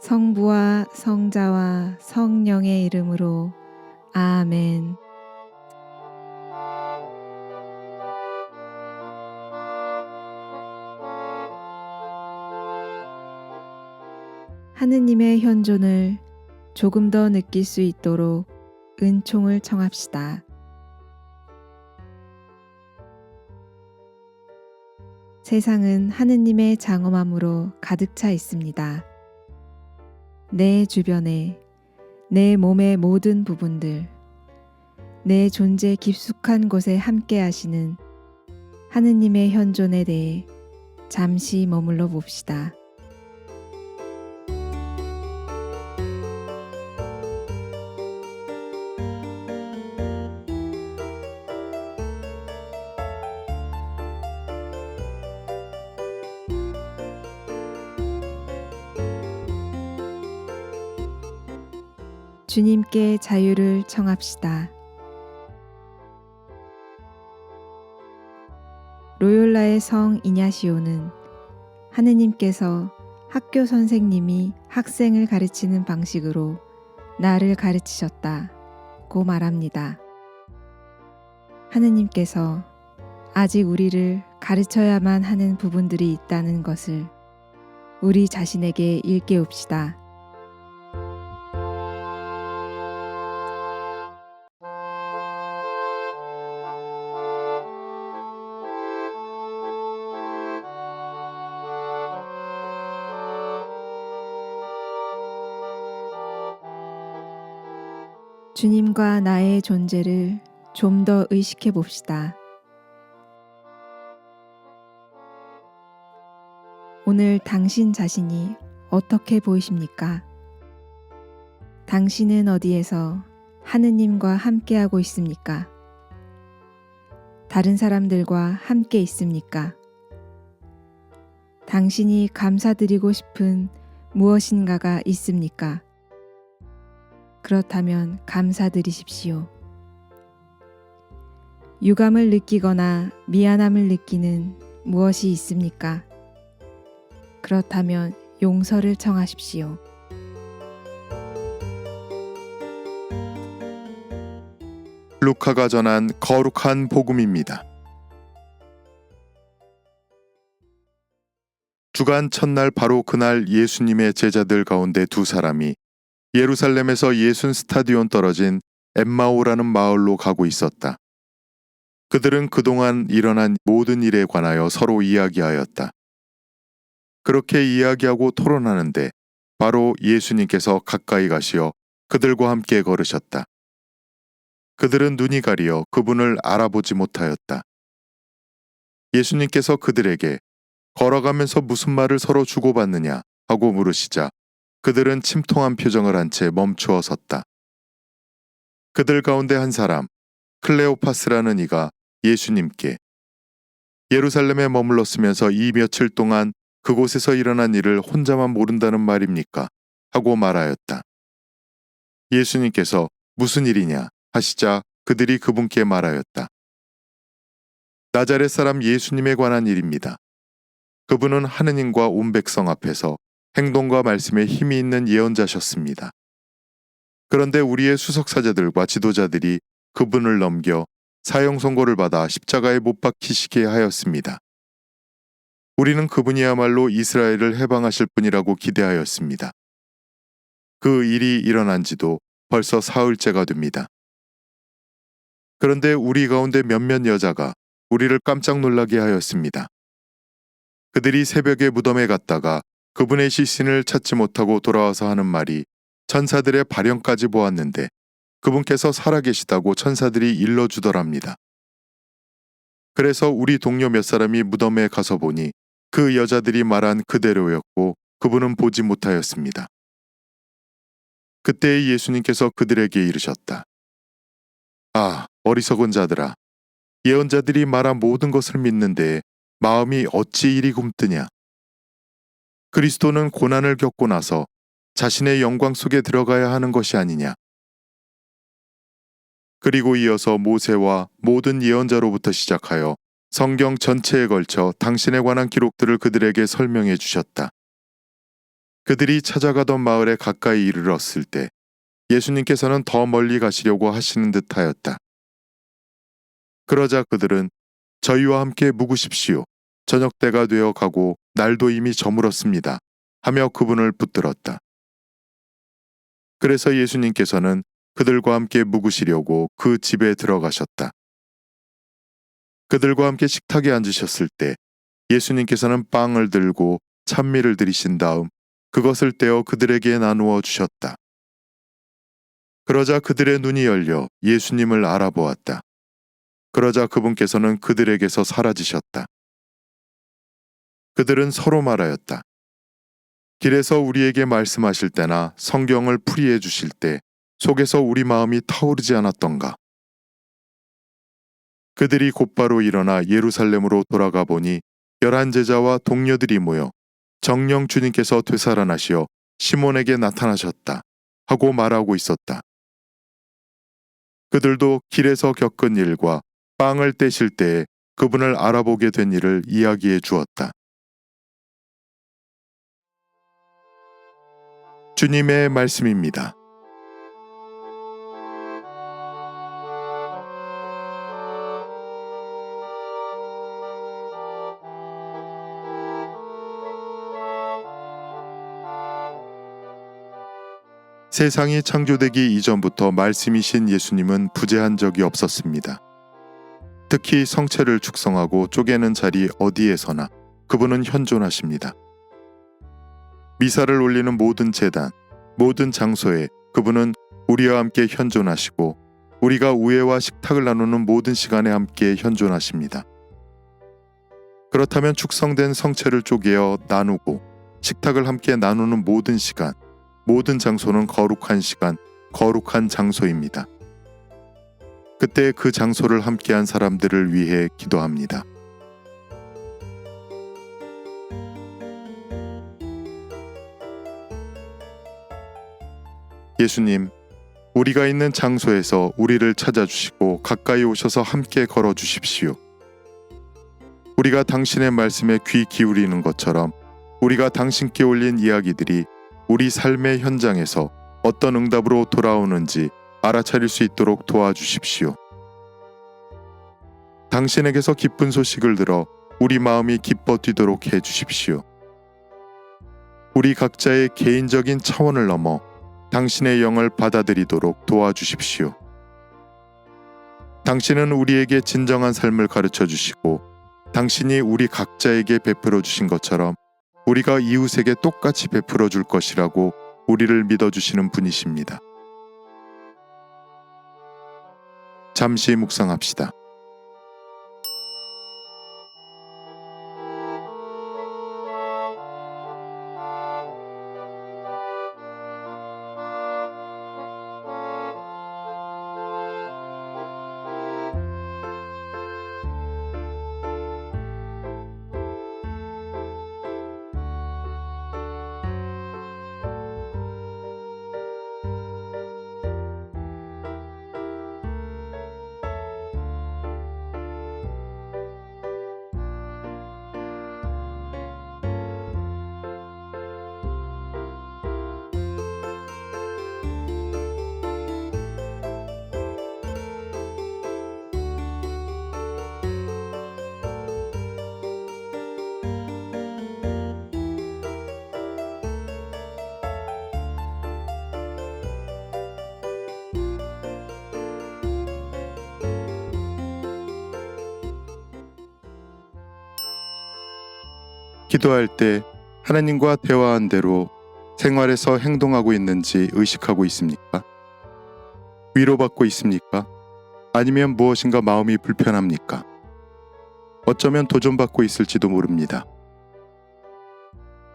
성부와 성자와 성령의 이름으로 아멘. 하느님의 현존을 조금 더 느낄 수 있도록 은총을 청합시다. 세상은 하느님의 장엄함으로 가득 차 있습니다. 내 주변에 내 몸의 모든 부분들, 내 존재 깊숙한 곳에 함께 하시는 하느님의 현존에 대해 잠시 머물러 봅시다. 주님께 자유를 청합시다. 로욜라의 성 이냐시오는 하느님께서 학교 선생님이 학생을 가르치는 방식으로 나를 가르치셨다고 말합니다. 하느님께서 아직 우리를 가르쳐야만 하는 부분들이 있다는 것을 우리 자신에게 일깨웁시다. 주님과 나의 존재를 좀 더 의식해 봅시다. 오늘 당신 자신이 어떻게 보이십니까? 당신은 어디에서 하느님과 함께하고 있습니까? 다른 사람들과 함께 있습니까? 당신이 감사드리고 싶은 무엇인가가 있습니까? 그렇다면 감사드리십시오. 유감을 느끼거나 미안함을 느끼는 무엇이 있습니까? 그렇다면 용서를 청하십시오. 루카가 전한 거룩한 복음입니다. 주간 첫날 바로 그날 예수님의 제자들 가운데 두 사람이 예루살렘에서 예순 스타디온 떨어진 엠마오라는 마을로 가고 있었다. 그들은 그동안 일어난 모든 일에 관하여 서로 이야기하였다. 그렇게 이야기하고 토론하는데 바로 예수님께서 가까이 가시어 그들과 함께 걸으셨다. 그들은 눈이 가리어 그분을 알아보지 못하였다. 예수님께서 그들에게 걸어가면서 무슨 말을 서로 주고받느냐 하고 물으시자 그들은 침통한 표정을 한 채 멈추어 섰다. 그들 가운데 한 사람, 클레오파스라는 이가 예수님께 예루살렘에 머물렀으면서 이 며칠 동안 그곳에서 일어난 일을 혼자만 모른다는 말입니까? 하고 말하였다. 예수님께서 무슨 일이냐 하시자 그들이 그분께 말하였다. 나자렛 사람 예수님에 관한 일입니다. 그분은 하느님과 온 백성 앞에서 행동과 말씀에 힘이 있는 예언자셨습니다. 그런데 우리의 수석사제들과 지도자들이 그분을 넘겨 사형 선고를 받아 십자가에 못 박히시게 하였습니다. 우리는 그분이야말로 이스라엘을 해방하실 분이라고 기대하였습니다. 그 일이 일어난 지도 벌써 사흘째가 됩니다. 그런데 우리 가운데 몇몇 여자가 우리를 깜짝 놀라게 하였습니다. 그들이 새벽에 무덤에 갔다가 그분의 시신을 찾지 못하고 돌아와서 하는 말이 천사들의 발령까지 보았는데 그분께서 살아계시다고 천사들이 일러주더랍니다. 그래서 우리 동료 몇 사람이 무덤에 가서 보니 그 여자들이 말한 그대로였고 그분은 보지 못하였습니다. 그때 예수님께서 그들에게 이르셨다. 아, 어리석은 자들아. 예언자들이 말한 모든 것을 믿는데 마음이 어찌 이리 굼뜨냐. 그리스도는 고난을 겪고 나서 자신의 영광 속에 들어가야 하는 것이 아니냐. 그리고 이어서 모세와 모든 예언자로부터 시작하여 성경 전체에 걸쳐 당신에 관한 기록들을 그들에게 설명해 주셨다. 그들이 찾아가던 마을에 가까이 이르렀을 때 예수님께서는 더 멀리 가시려고 하시는 듯 하였다. 그러자 그들은 저희와 함께 묵으십시오. 저녁 때가 되어 가고 날도 이미 저물었습니다. 하며 그분을 붙들었다. 그래서 예수님께서는 그들과 함께 묵으시려고 그 집에 들어가셨다. 그들과 함께 식탁에 앉으셨을 때 예수님께서는 빵을 들고 찬미를 드리신 다음 그것을 떼어 그들에게 나누어 주셨다. 그러자 그들의 눈이 열려 예수님을 알아보았다. 그러자 그분께서는 그들에게서 사라지셨다. 그들은 서로 말하였다. 길에서 우리에게 말씀하실 때나 성경을 풀이해 주실 때 속에서 우리 마음이 타오르지 않았던가. 그들이 곧바로 일어나 예루살렘으로 돌아가 보니 열한 제자와 동료들이 모여 정령 주님께서 되살아나시어 시몬에게 나타나셨다 하고 말하고 있었다. 그들도 길에서 겪은 일과 빵을 떼실 때에 그분을 알아보게 된 일을 이야기해 주었다. 주님의 말씀입니다. 세상이 창조되기 이전부터 말씀이신 예수님은 부재한 적이 없었습니다. 특히 성체를 축성하고 쪼개는 자리 어디에서나 그분은 현존하십니다. 미사를 올리는 모든 재단, 모든 장소에 그분은 우리와 함께 현존하시고 우리가 우애와 식탁을 나누는 모든 시간에 함께 현존하십니다. 그렇다면 축성된 성체를 쪼개어 나누고 식탁을 함께 나누는 모든 시간, 모든 장소는 거룩한 시간, 거룩한 장소입니다. 그때 그 장소를 함께한 사람들을 위해 기도합니다. 예수님, 우리가 있는 장소에서 우리를 찾아주시고 가까이 오셔서 함께 걸어 주십시오. 우리가 당신의 말씀에 귀 기울이는 것처럼 우리가 당신께 올린 이야기들이 우리 삶의 현장에서 어떤 응답으로 돌아오는지 알아차릴 수 있도록 도와주십시오. 당신에게서 기쁜 소식을 들어 우리 마음이 기뻐 뛰도록 해 주십시오. 우리 각자의 개인적인 차원을 넘어 당신의 영을 받아들이도록 도와주십시오. 당신은 우리에게 진정한 삶을 가르쳐 주시고 당신이 우리 각자에게 베풀어 주신 것처럼 우리가 이웃에게 똑같이 베풀어 줄 것이라고 우리를 믿어 주시는 분이십니다. 잠시 묵상합시다. 기도할 때 하나님과 대화한 대로 생활에서 행동하고 있는지 의식하고 있습니까? 위로받고 있습니까? 아니면 무엇인가 마음이 불편합니까? 어쩌면 도전받고 있을지도 모릅니다.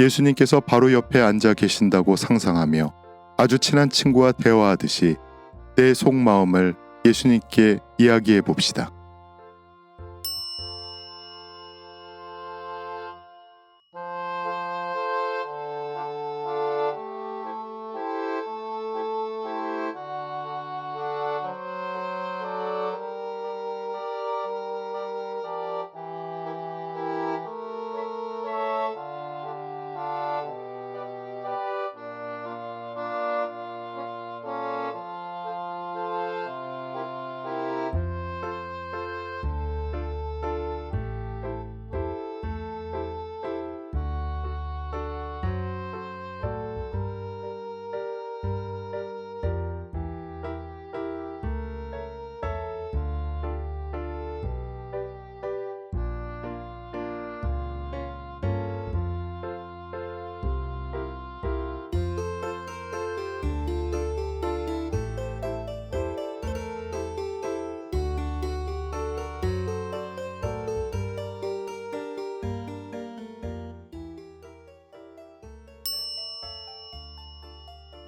예수님께서 바로 옆에 앉아 계신다고 상상하며 아주 친한 친구와 대화하듯이 내 속마음을 예수님께 이야기해 봅시다.